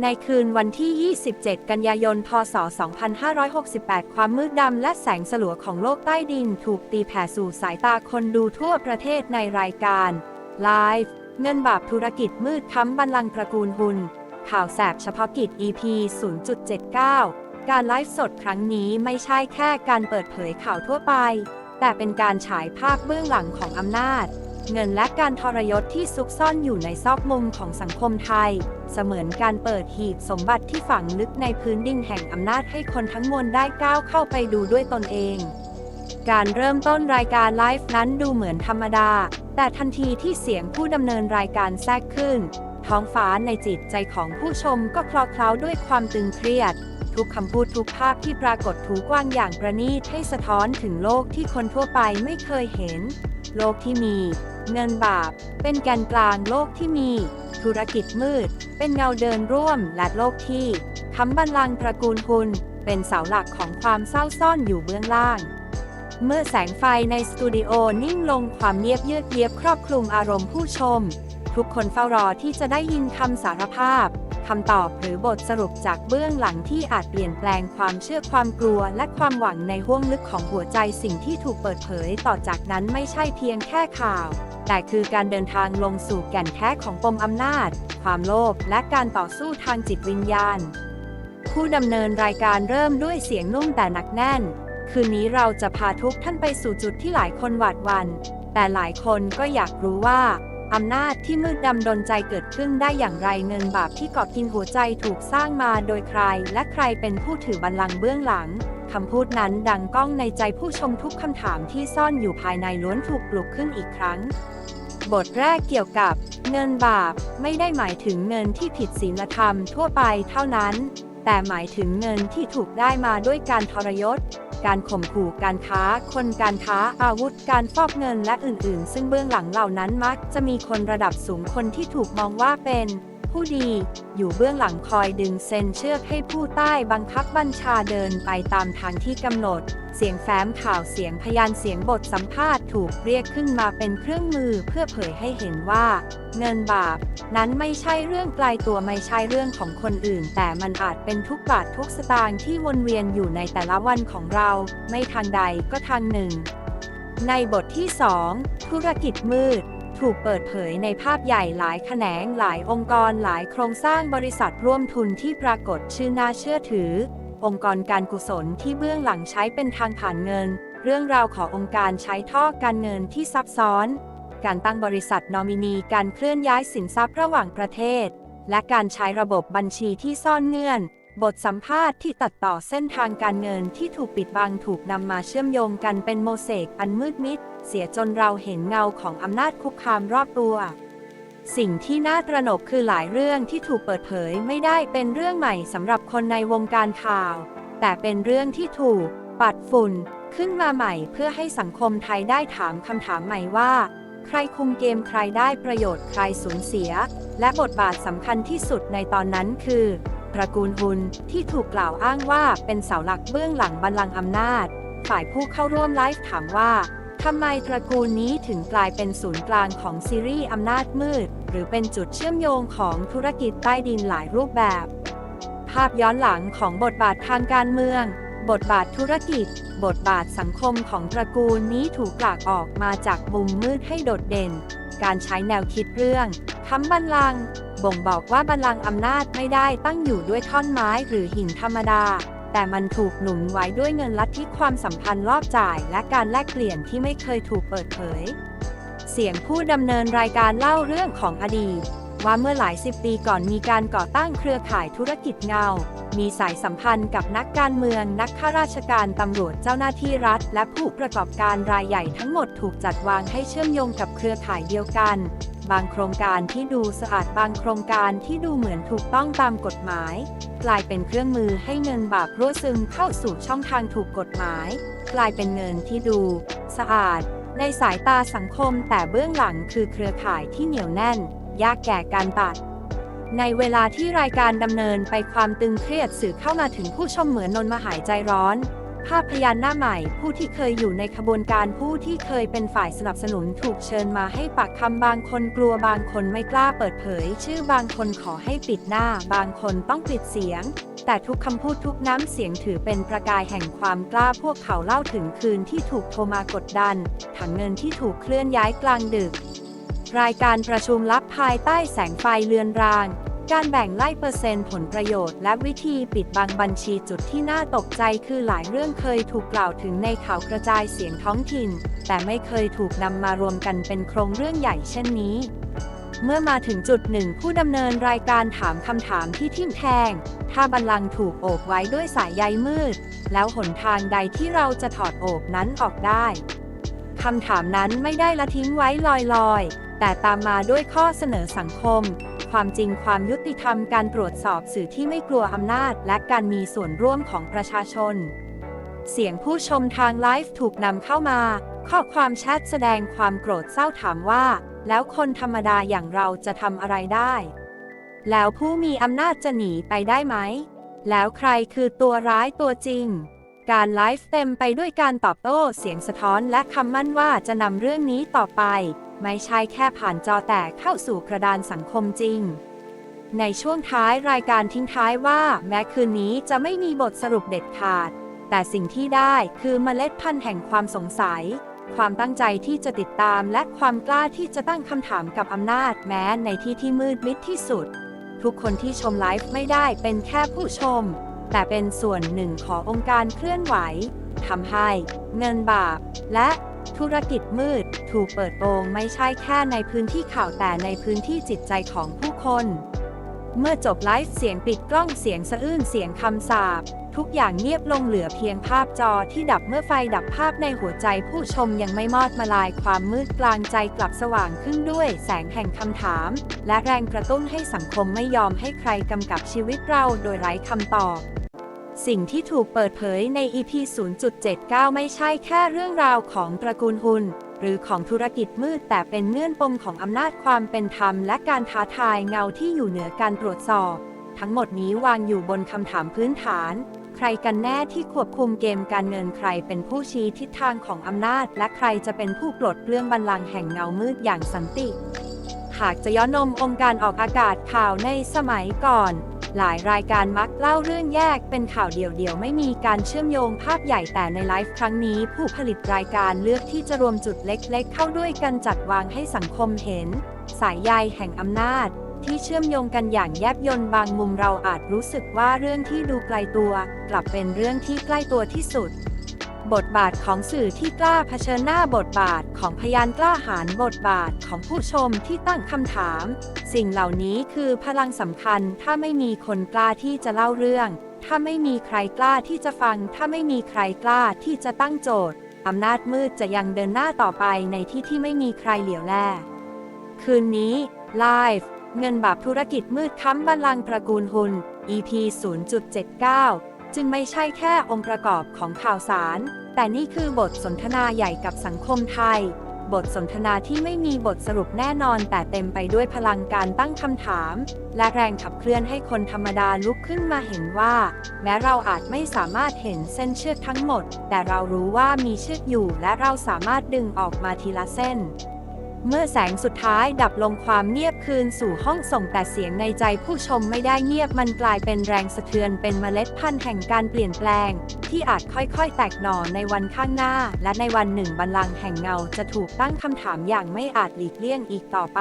ในคืนวันที่ 27 กันยายน พศ 2568 ความมืดดำและแสงสลัวของโลกใต้ดินถูกตีแผ่สู่สายตาคนดูทั่วประเทศในรายการ Live เงินบาปธุรกิจมืดค้ำบัลลังก์ตระกูลหุน ข่าวแสบเฉพาะกิจ EP 0.79 การไลฟ์สดครั้งนี้ไม่ใช่แค่การเปิดเผยข่าวทั่วไป แต่เป็นการฉายภาพเบื้องหลังของอำนาจ เงินและการทรยศที่ซุกซ่อนอยู่ในซอกมุมของสังคมไทย เสมือนการเปิดหีบสมบัติที่ฝังลึกในพื้นดินแห่งอำนาจให้คนทั้งมวลได้ก้าวเข้าไปดูด้วยตนเอง การเริ่มต้นรายการไลฟ์นั้นดูเหมือนธรรมดา แต่ทันทีที่เสียงผู้ดำเนินรายการแทรกขึ้น ท้องฟ้าในจิตใจของผู้ชมก็คลอเคล้าด้วยความตึงเครียด ทุกคำพูดทุกภาพที่ปรากฏถูกวางอย่างประณีตให้สะท้อนถึงโลกที่คนทั่วไปไม่เคยเห็น โลกที่มี เงินบาป เป็นแกนกลางโลกที่มี ธุรกิจมืด เป็นเงาเดินร่วมและโลกที่คำบัลลังตระกูลหุนเป็นเสาหลักของความเศร้าซ่อนอยู่เบื้องล่าง เมื่อแสงไฟในสตูดิโอนิ่งลงความเงียบเยือกเย็บครอบคลุมอารมณ์ผู้ชม ทุกคนเฝ้ารอที่จะได้ยินคำสารภาพ คำตอบหรือบทสรุปจากเบื้องหลังที่อาจเปลี่ยนแปลงความเชื่อความกลัว และความหวังในห้วงลึกของหัวใจสิ่งที่ถูกเปิดเผยต่อจากนั้นไม่ใช่เพียงแค่ข่าว แต่คือการเดินทางลงสู่แก่นแท้ของปมอำนาจ ความโลภและการต่อสู้ทางจิตวิญญาณ ผู้ดำเนินรายการเริ่มด้วยเสียงนุ่มแต่หนักแน่น คืนนี้เราจะพาทุกท่านไปสู่จุดที่หลายคนหวาดหวั่นแต่หลายคนก็อยากรู้ว่า อำนาจที่มืดดำดนใจเกิดขึ้นได้อย่างไรเงินบาปที่เกาะกินหัวใจถูกสร้างมาโดยใคร และใครเป็นผู้ถือบัลลังก์เบื้องหลังคำพูดนั้นดังก้องในใจผู้ชมทุกคำถามที่ซ่อนอยู่ภายในล้วนถูกปลุกขึ้นอีกครั้ง บทแรกเกี่ยวกับ เงินบาปไม่ได้หมายถึงเงินที่ผิดศีลธรรมทั่วไปเท่านั้น แต่หมายถึงเงินที่ถูกได้มาด้วยการทรยศ การข่มขู่การค้า คนการค้า อาวุธ การฟอกเงินและอื่น ๆ ซึ่งเบื้องหลังเหล่านั้นมักจะมีคนระดับสูงคนที่ถูกมองว่าเป็น ผู้ดี อยู่เบื้องหลังคอยดึงเส้นเชือกให้ผู้ใต้บังคับบัญชาเดินไปตามทางที่กำหนด เสียงแฟ้มข่าวเสียงพยานเสียงบทสัมภาษณ์ถูกเรียกขึ้นมาเป็นเครื่องมือเพื่อเผยให้เห็นว่า เงินบาป นั้นไม่ใช่เรื่องไกลตัวไม่ใช่เรื่องของคนอื่น แต่มันอาจเป็นทุกบาททุกสตางค์ที่วนเวียนอยู่ในแต่ละวันของเรา ไม่ทางใดก็ทางหนึ่ง ในบทที่ 2 ธุรกิจมืด ถูกเปิดเผยในภาพใหญ่หลายแขนงหลายองค์กรหลายโครงสร้างบริษัทร่วมทุนที่ปรากฏชื่อน่าเชื่อถือ องค์กรการกุศลที่เบื้องหลังใช้เป็นทางผ่านเงิน เรื่องราวขององค์การใช้ท่อการเงินที่ซับซ้อน การตั้งบริษัทนอมินีการเคลื่อนย้ายสินทรัพย์ระหว่างประเทศ และการใช้ระบบบัญชีที่ซ่อนเงื่อนบทสัมภาษณ์ที่ตัดต่อเส้นทางการเงินที่ถูกปิดบังถูกนำมาเชื่อมโยงกันเป็นโมเสกอันมืดมิด เสียจนเราเห็นเงาของอำนาจคุกคามรอบตัว สิ่งที่น่าตระหนกคือหลายเรื่องที่ถูกเปิดเผยไม่ได้เป็นเรื่องใหม่สำหรับคนในวงการข่าว แต่เป็นเรื่องที่ถูก ปัดฝุ่น ขึ้นมาใหม่เพื่อให้สังคมไทยได้ถามคำถามใหม่ว่า ใครคุมเกมใครได้ประโยชน์ใครสูญเสีย และบทบาทสำคัญที่สุดในตอนนั้นคือตระกูลหุนที่ถูกกล่าวอ้างว่าเป็นเสาหลักเบื้องหลังบัลลังก์อำนาจ ฝ่ายผู้เข้าร่วมไลฟ์ถามว่า ทำไมตระกูลนี้ถึงกลายเป็นศูนย์กลางของซีรีส์อำนาจมืด หรือเป็นจุดเชื่อมโยงของธุรกิจใต้ดินหลายรูปแบบ ภาพย้อนหลังของบทบาททางการเมือง บทบาทธุรกิจ บทบาทสังคมของตระกูลนี้ถูกกลากออกมาจากมุมมืดให้โดดเด่น การใช้แนวคิดเรื่องค้ำบัลลังก์บ่งบอกว่าบัลลังก์อำนาจไม่ได้ตั้งอยู่ด้วยท่อนไม้หรือหินธรรมดา แต่มันถูกหนุนไว้ด้วยเงินลัทธิความสัมพันธ์รอบจ่าย และการแลกเปลี่ยนที่ไม่เคยถูกเปิดเผย เสียงผู้ดำเนินรายการเล่าเรื่องของอดีต ว่าเมื่อหลายสิบปีก่อนมีการก่อตั้งเครือข่ายธุรกิจเงา มีสายสัมพันธ์กับนักการเมือง นักข้าราชการตำรวจเจ้าหน้าที่รัฐ และผู้ประกอบการรายใหญ่ทั้งหมดถูกจัดวางให้เชื่อมโยงกับเครือข่ายเดียวกัน บางโครงการที่ดูสะอาดบางโครงการที่ดูเหมือนถูกต้องตามกฎหมาย กลายเป็นเครื่องมือให้เงินบาปรั่วซึมเข้าสู่ช่องทางถูกกฎหมาย กลายเป็นเงินที่ดู สะอาดในสายตาสังคมแต่เบื้องหลังคือเครือข่ายที่เหนียวแน่น ยากแก่การตัด ในเวลาที่รายการดำเนินไปความตึงเครียดสื่อเข้ามาถึงผู้ชมเหมือนนนมาหายใจร้อน ภาพพยานหน้าใหม่ ผู้ที่เคยอยู่ในขบวนการผู้ที่เคยเป็นฝ่ายสนับสนุนถูกเชิญมาให้ปากคำบางคนกลัวบางคนไม่กล้าเปิดเผย ชื่อบางคนขอให้ปิดหน้า บางคนต้องปิดเสียงแต่ทุกคำพูดทุกน้ำเสียงถือเป็นประกายแห่งความกล้าพวกเขาเล่าถึงคืนที่ถูกโทรมากดดัน ถังเงินที่ถูกเคลื่อนย้ายกลางดึก รายการประชุมลับภายใต้แสงไฟเลือนราง การแบ่งไล่เปอร์เซ็นต์ผลประโยชน์และวิธีปิดบังบัญชีจุดที่น่าตกใจคือหลายเรื่องเคยถูกกล่าวถึงในข่าวกระจายเสียงท้องถิ่น แต่ไม่เคยถูกนำมารวมกันเป็นโครงเรื่องใหญ่เช่นนี้เมื่อมาถึงจุดหนึ่งผู้ดำเนินรายการถามคำถามที่ทิ่มแทง ถ้าบัลลังก์ถูกโอบไว้ด้วยสายใยมืด แล้วหนทางใดที่เราจะถอดโอบนั้นออกได้ คำถามนั้นไม่ได้ละทิ้งไว้ลอยๆ แต่ตามมาด้วยข้อเสนอสังคม ความจริงความยุติธรรมการตรวจสอบสื่อที่ไม่กลัวอำนาจ และการมีส่วนร่วมของประชาชน เสียงผู้ชมทางไลฟ์ถูกนำเข้ามา ข้อความแชทแสดงความโกรธเศร้าถามว่า แล้วคนธรรมดาอย่างเราจะทำอะไรได้ แล้วผู้มีอำนาจจะหนีไปได้ไหม แล้วใครคือตัวร้ายตัวจริงการไลฟ์เต็มไปด้วยการตอบโต้เสียงสะท้อนและคำมั่นว่าจะนำเรื่องนี้ต่อไป ไม่ใช่แค่ผ่านจอแต่เข้าสู่กระดานสังคมจริง ในช่วงท้ายรายการทิ้งท้ายว่า แม้คืนนี้จะไม่มีบทสรุปเด็ดขาด แต่สิ่งที่ได้คือเมล็ดพันธุ์แห่งความสงสัย ความตั้งใจที่จะติดตามและความกล้าที่จะตั้งคำถามกับอำนาจแม้ในที่ที่มืดมิดที่สุด ทุกคนที่ชมไลฟ์ไม่ได้เป็นแค่ผู้ชม แต่เป็นส่วนหนึ่งขององค์การเคลื่อนไหวทำให้ เงินบาป และ ธุรกิจมืด ถูกเปิดโปงไม่ใช่แค่ในพื้นที่ข่าวแต่ในพื้นที่จิตใจของผู้คน เมื่อจบไลฟ์เสียงปิดกล้องเสียงสะอื้นเสียงคำสาปทุกอย่างเงียบลงเหลือเพียงภาพจอที่ดับเมื่อไฟดับภาพในหัวใจผู้ชมยังไม่มอดมาลายความมืดกลางใจกลับสว่างขึ้นด้วยแสงแห่งคำถาม และแรงกระตุ้นให้สังคมไม่ยอมให้ใครกำกับชีวิตเราโดยไร้คำตอบ สิ่งที่ถูกเปิดเผยใน EP 0.79 ไม่ใช่แค่เรื่องราวของตระกูลหุนหรือของธุรกิจมืด แต่เป็นเงื่อนปมของอำนาจความเป็นธรรม และการท้าทายเงาที่อยู่เหนือการตรวจสอบ ทั้งหมดนี้วางอยู่บนคำถามพื้นฐาน ใครกันแน่ที่ควบคุมเกมการเงินใครเป็นผู้ชี้ทิศทางของอำนาจ และใครจะเป็นผู้ปลดเปลื้องบัลลังก์แห่งเงามืดอย่างสันติ หากจะย้อนนมองค์การออกอากาศข่าวในสมัยก่อน หลายรายการมักเล่าเรื่องแยกเป็นข่าวเดี่ยวๆ ไม่มีการเชื่อมโยงภาพใหญ่แต่ในไลฟ์ครั้งนี้ ผู้ผลิตรายการเลือกที่จะรวมจุดเล็กๆ เข้าด้วยกันจัดวางให้สังคมเห็น สายใยแห่งอำนาจ ที่เชื่อมโยงกันอย่างแยบยลบางมุมเราอาจรู้สึกว่าเรื่องที่ดูไกลตัว กลับเป็นเรื่องที่ใกล้ตัวที่สุด บทบาทของสื่อที่กล้าเผชิญหน้าบทบาทของพยานกล้าหาญบทบาทของผู้ชมที่ตั้งคำถาม สิ่งเหล่านี้คือพลังสำคัญถ้าไม่มีคนกล้าที่จะเล่าเรื่อง ถ้าไม่มีใครกล้าที่จะฟัง ถ้าไม่มีใครกล้าที่จะตั้งโจทย์อำนาจมืดจะยังเดินหน้าต่อไปในที่ที่ไม่มีใครเหลียวแลคืนนี้ไลฟ์เงินบาปธุรกิจมืดค้ำบัลลังก์ตระกูลหุน EP 0.79 จึงไม่ใช่แค่องค์ประกอบของข่าวสาร แต่นี่คือบทสนทนาใหญ่กับสังคมไทย บทสนทนาที่ไม่มีบทสรุปแน่นอน แต่เต็มไปด้วยพลังการตั้งคำถาม และแรงขับเคลื่อนให้คนธรรมดาลุกขึ้นมาเห็นว่า แม้เราอาจไม่สามารถเห็นเส้นเชือกทั้งหมด แต่เรารู้ว่ามีเชือกอยู่และเราสามารถดึงออกมาทีละเส้น เมื่อแสงสุดท้ายดับลงความเงียบคืนสู่ห้องส่งแต่เสียงในใจผู้ชมไม่ได้เงียบมันกลายเป็นแรงสะเทือนเป็นเมล็ดพันธุ์แห่งการเปลี่ยนแปลง ที่อาจค่อยๆ แตกหน่อในวันข้างหน้า และในวันหนึ่งบัลลังก์แห่งเงาจะถูกตั้งคำถามอย่างไม่อาจหลีกเลี่ยงอีกต่อไป